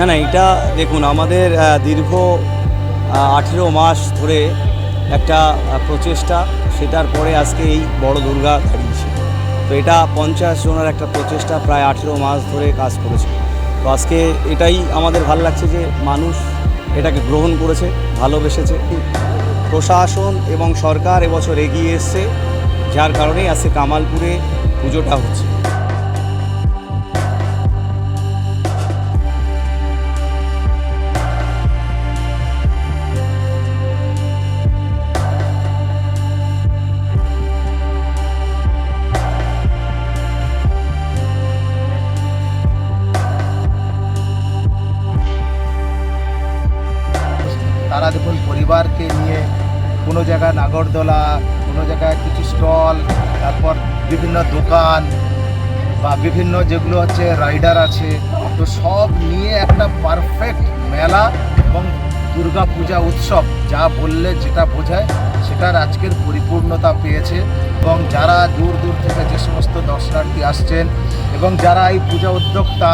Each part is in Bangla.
না না, এটা দেখুন, আমাদের দীর্ঘ আঠেরো মাস ধরে একটা প্রচেষ্টা, সেটার পরে আজকে এই বড় দুর্গা দাঁড়িয়েছে। তো এটা পঞ্চাশ জনের একটা প্রচেষ্টা, প্রায় আঠেরো মাস ধরে কাজ করেছে। তো আজকে এটাই আমাদের ভালো লাগছে যে মানুষ এটাকে গ্রহণ করেছে, ভালোবেসেছে। প্রশাসন এবং সরকার এবছর এগিয়ে এসছে, যার কারণেই আজকে কামালপুরে পুজোটা হচ্ছে। দেখুন পরিবারকে নিয়ে কোনো জায়গায় নাগরদোলা, কোনো জায়গায় কিছু স্টল, তারপর বিভিন্ন দোকান বা বিভিন্ন যেগুলো হচ্ছে রাইডার আছে, তো সব নিয়ে একটা পারফেক্ট মেলা এবং দুর্গা পূজা উৎসব। যা বললে যেটা বোঝায়, সেটার আজকের পরিপূর্ণতা পেয়েছে এবং যারা দূর দূর থেকে যে সমস্ত দর্শনার্থী আসছেন এবং যারা এই পূজা উদ্যোক্তা,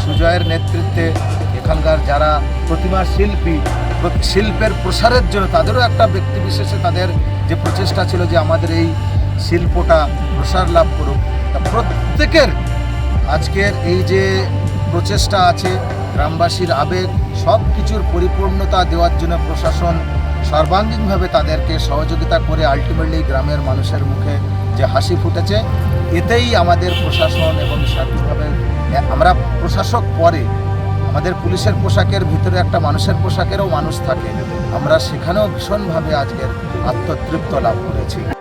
সুজয়ের নেতৃত্বে এখানকার যারা প্রতিমা শিল্পী শিল্পের প্রসারের জন্য তাদেরও একটা ব্যক্তি বিশেষে তাদের যে প্রচেষ্টা ছিল যে আমাদের এই শিল্পটা প্রসার লাভ করুক। তা প্রত্যেকের আজকের এই যে প্রচেষ্টা আছে, গ্রামবাসীর আবেগ সব কিছুর পরিপূর্ণতা দেওয়ার জন্য প্রশাসন সর্বাঙ্গীনভাবে তাদেরকে সহযোগিতা করে আলটিমেটলি গ্রামের মানুষের মুখে যে হাসি ফুটেছে, এতেই আমাদের প্রশাসন এবং সার্বিকভাবে আমরা প্রশাসক পরে আমাদের পুলিশের পোশাকের ভিতরে একটা মানুষের পোশাকেরও মানুষ থাকে। আমরা সেখানেও ভীষণভাবে আজকের আত্মতৃপ্ত লাভ করেছি।